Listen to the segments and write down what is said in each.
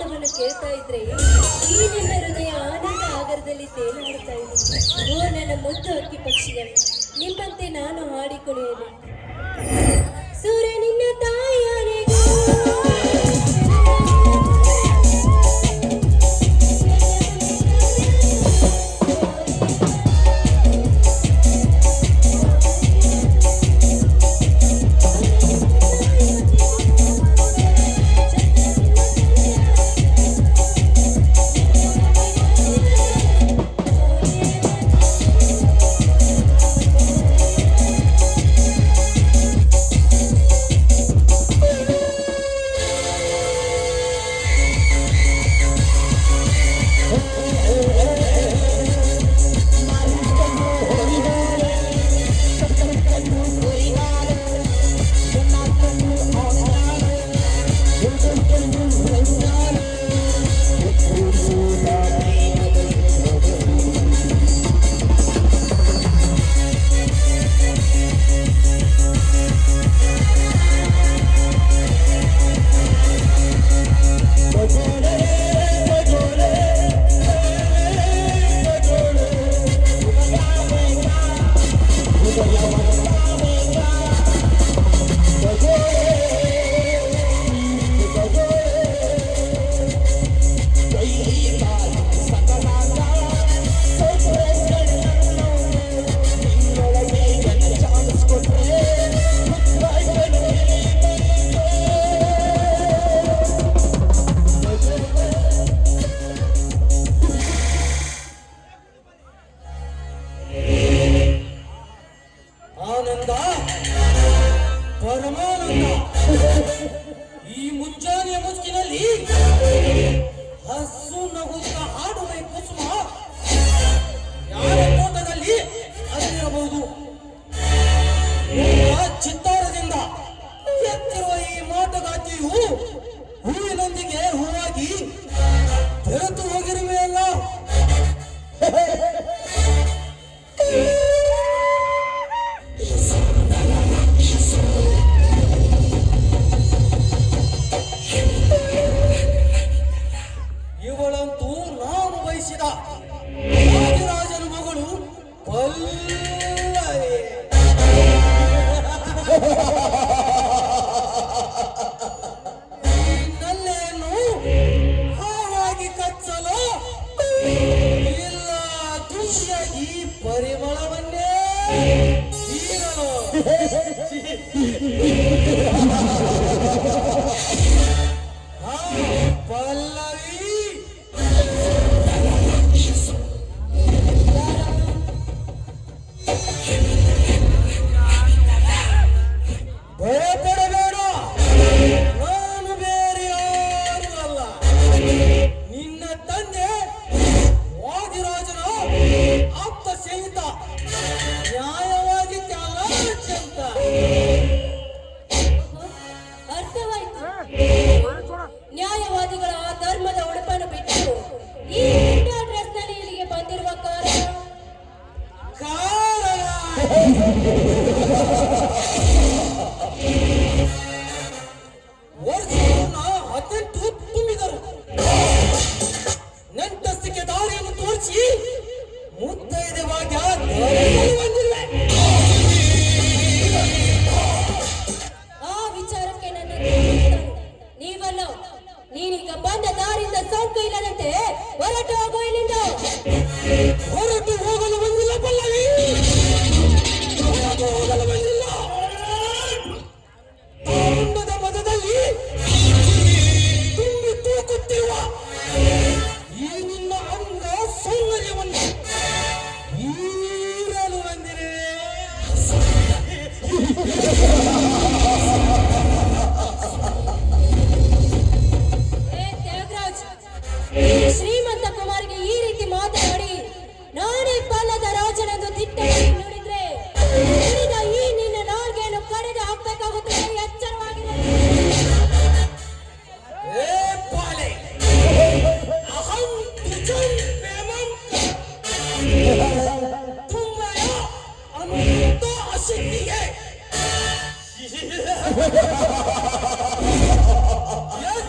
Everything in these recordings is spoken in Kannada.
ಕೇಳ್ತಾ ಇದ್ರೆ ಈ ನಿಮ್ಮ ಹೃದಯ ಆನಂದ ಆಗರದಲ್ಲಿ ತೇಲಾಡ್ತಾ ಇದೆ. ಓ, ನನ್ನ ಮುದ್ದು ಅಕ್ಕಿ ಪಕ್ಷಿಗಳು, ನಿಮ್ಮಂತೆ ನಾನು ಹಾಡಿಕೊಳ್ಳೋದು ಸೂರ್ಯ やっ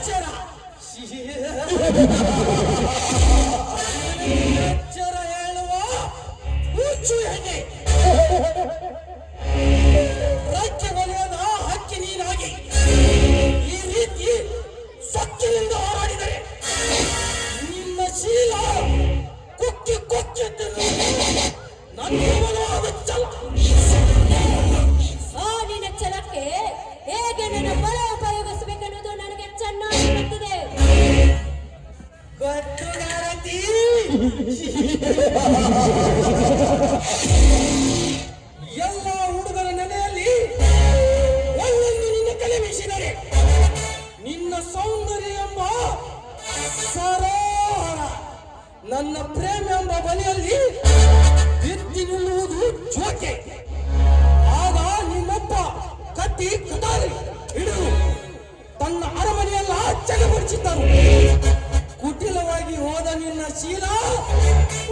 ちゃな ಸೌಂದರ್ಯ ಎಂಬ ಸರೋವರ ನನ್ನ ಪ್ರೇಮ ಎಂಬ ಬಲಿಯಲ್ಲಿ ಎತ್ತಿ ನಿಲ್ಲುವುದು ಜೋಕೆ. ಆಗ ನಿನ್ನಪ್ಪ ಕಟ್ಟಿ ಕುದಾರಿ ಹಿಡಿದು ತನ್ನ ಅರಮನೆಯಲ್ಲ ಚಗಪಡಿಸಿದ್ದನು ಕುಟಿಲವಾಗಿ ಹೋದ ನಿನ್ನ ಶೀಲ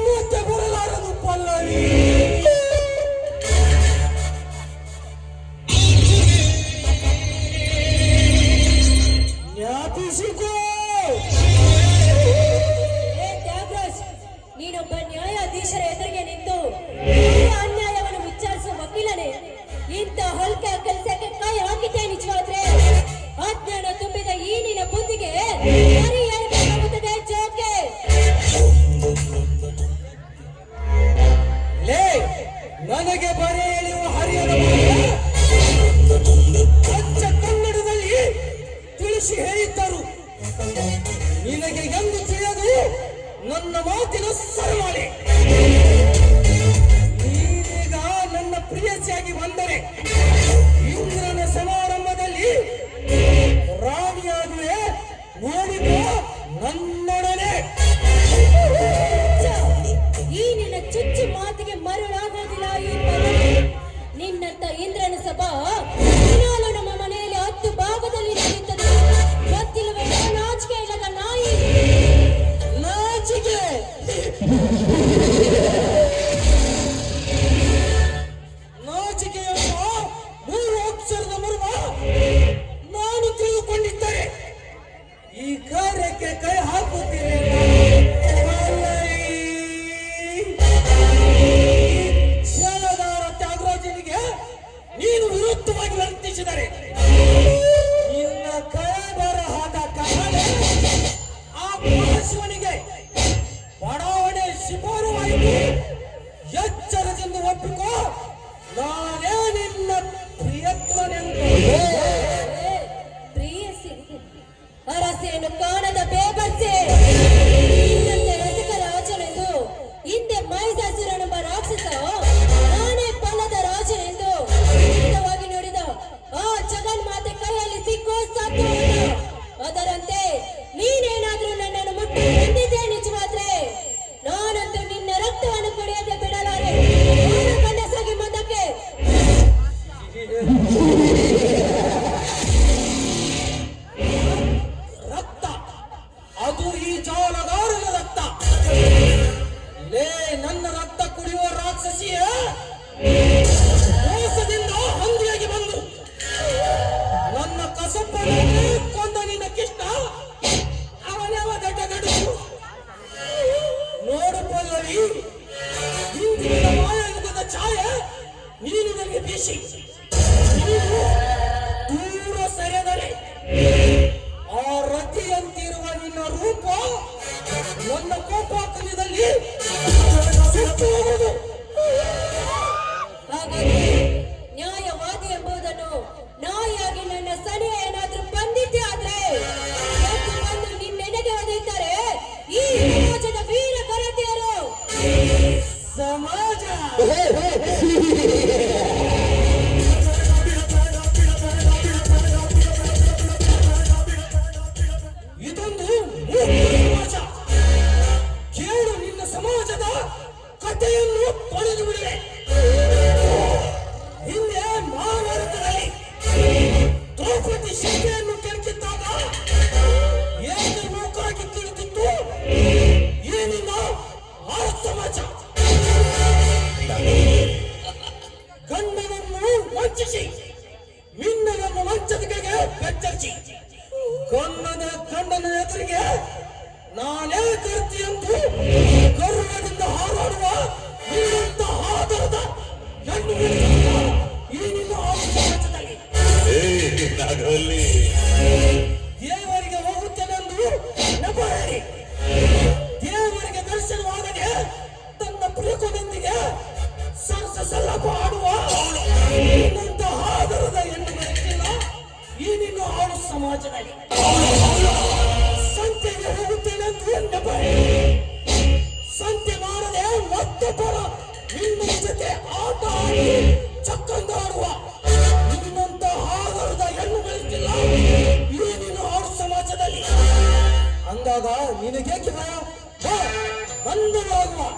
ಮತ್ತೆ ಬರಲಾರದು ಪಲ್ಲವಿ. ನ್ಯಾಯಾಧೀಶರ ಎದುರಿಗೆ ನಿಂತು ಅನ್ಯಾಯವನ್ನು ವಿಚಾರಿಸುವ ವಕೀಲನೇ ಇಂಥ ಹೊಲ್ಕೆ இது கேட்குதா வந்ததாகுவான்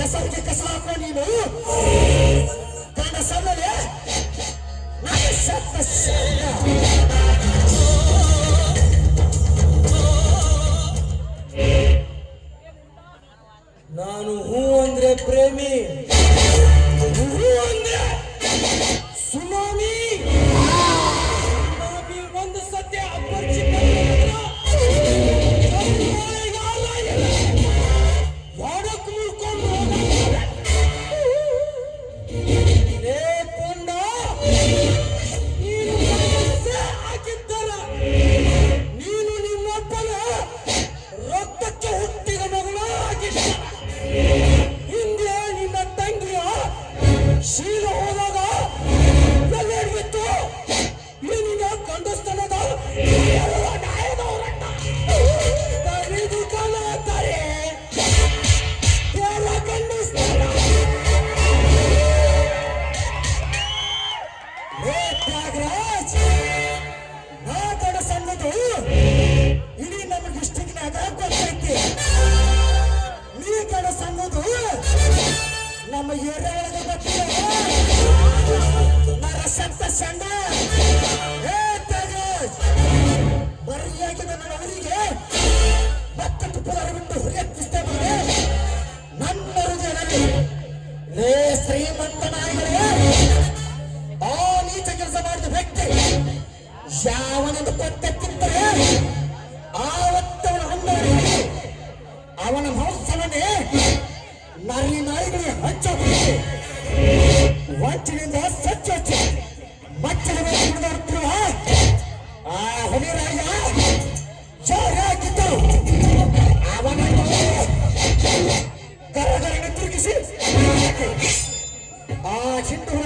hasad ke kasra ko ni nahi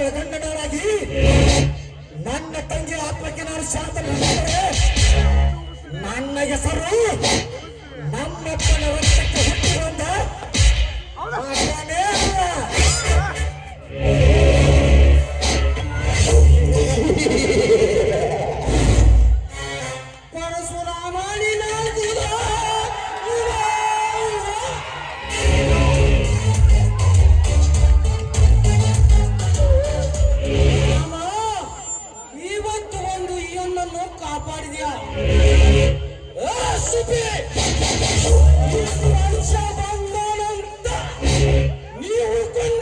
ಎಳಗಂಡನಾಗಿ ನನ್ನ ತಂಗಿ ಆತ್ಮಕ್ಕೆ ನಾನು ಶಾಂತ ನನ್ನ ಹೆಸರು ನಮ್ಮಪ್ಪನ ರಕ್ತಕ್ಕೆ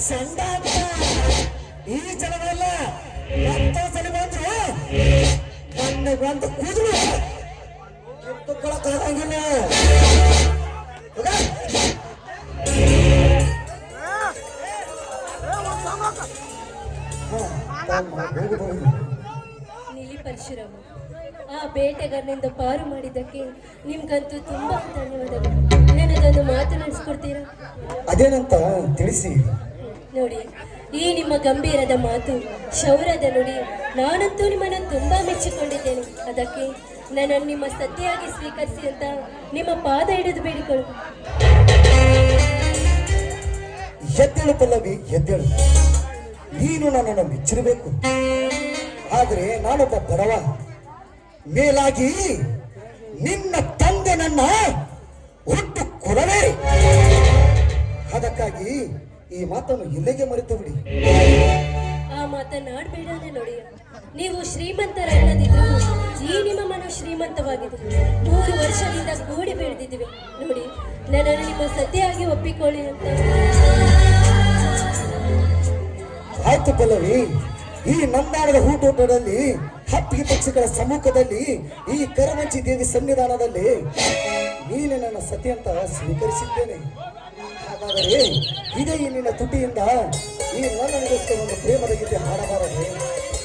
ಸಂಡ ಅಂತ ಜನಗಳೆಲ್ಲ ಜನವೆಲ್ಲ ಸಲ ಬಂದ್ರು? ನನಗೊಂದು ಕೂದಲು ಕಿತ್ತುಕೊಳಕ್ಕಾಗಂಗಿಲ್ಲ ನೀಲಿ ಪರಶುರಾಮ ಆ ಬೇಟೆಗಾರನಿಂದ ಪಾರು ಮಾಡಿದ್ದಕ್ಕೆ ನಿಮ್ಗಂತೂ ತುಂಬಾ ಧನ್ಯವಾದಗಳು. ನನಗೊಂದು ಮಾತನಾಡಿಸ್ಕೊಡ್ತೀರಾ ಅದೇನಂತ ತಿಳಿಸಿ. ನೋಡಿ. ಈ ನಿಮ್ಮ ಗಂಭೀರದ ಮಾತು ಶೌರ್ಯದ ನುಡಿ, ನಾನಂತೂ ನಿಮ್ಮನ್ನು ತುಂಬಾ ಮೆಚ್ಚಿಕೊಂಡಿದ್ದೇನೆ. ಅದಕ್ಕೆ ನನ್ನನ್ನು ನಿಮ್ಮ ಸತಿಯಾಗಿ ಸ್ವೀಕರಿಸಿ ಅಂತ ನಿಮ್ಮ ಪಾದ ಹಿಡಿದು ಬೇಡಿಕೊಳ್ಳು. ಎದ್ದೇಳು ಪಲ್ಲವಿ, ಎದ್ದೇಳು. ನೀನು ನನ್ನನ್ನು ಮೆಚ್ಚಿರಬೇಕು. ಆದರೆ ನಾನೊಬ್ಬ ಬಡವ. ಮೇಲಾಗಿ ನಿನ್ನ ತಂದೆ ನನ್ನ ಹುಟ್ಟು ಕೊಡವೇ ಅದಕ್ಕಾಗಿ ಈ ಮಾತನ್ನು ಇಲ್ಲಿಗೆ ಮರೆತು ಬಿಡಿ ಆ ಮಾತನ್ನಾಡಬೇಡನೆ ನೋಡಿ. ನೀವು ಶ್ರೀಮಂತರಲ್ಲದಿದ್ರು ಈ ನಿಮ್ಮ ಮನ ಶ್ರೀಮಂತವಾಗಿದೆ ಮೂರು ವರ್ಷದಿಂದ ಕೂಡಿ ಬೆಳೆದಿದ್ದೀವಿ. ನೋಡಿ ನನ್ನನ್ನು ನಿಮ್ಮ ಸತಿಯಾಗಿ ಒಪ್ಪಿಕೊಳ್ಳಿ ಅಂತ. ಆಯ್ತು ಪಲ್ಲವಿ ಈ ನಂದಾಣದ ಹೂಟೋಟದಲ್ಲಿ ಹಪ್ಪಿಗೆ ಪಕ್ಷಿಗಳ ಸಮ್ಮುಖದಲ್ಲಿ ಈ ಕರವಂಚಿ ದೇವಿ ಸನ್ನಿಧಾನದಲ್ಲಿ ನೀನೆ ನನ್ನ ಸತಿ ಅಂತ ಸ್ವೀಕರಿಸಿದ್ದೇನೆ. ಹಾಗಾದರೆ ಇದೇ ಇಲ್ಲಿನ ತುಟಿಯಿಂದ ಈ ನನ್ನನಿಗೋಸ್ಕರ ಒಂದು ಪ್ರೇಮದ ಗೀತೆ ಹಾಡಬಾರದೆ?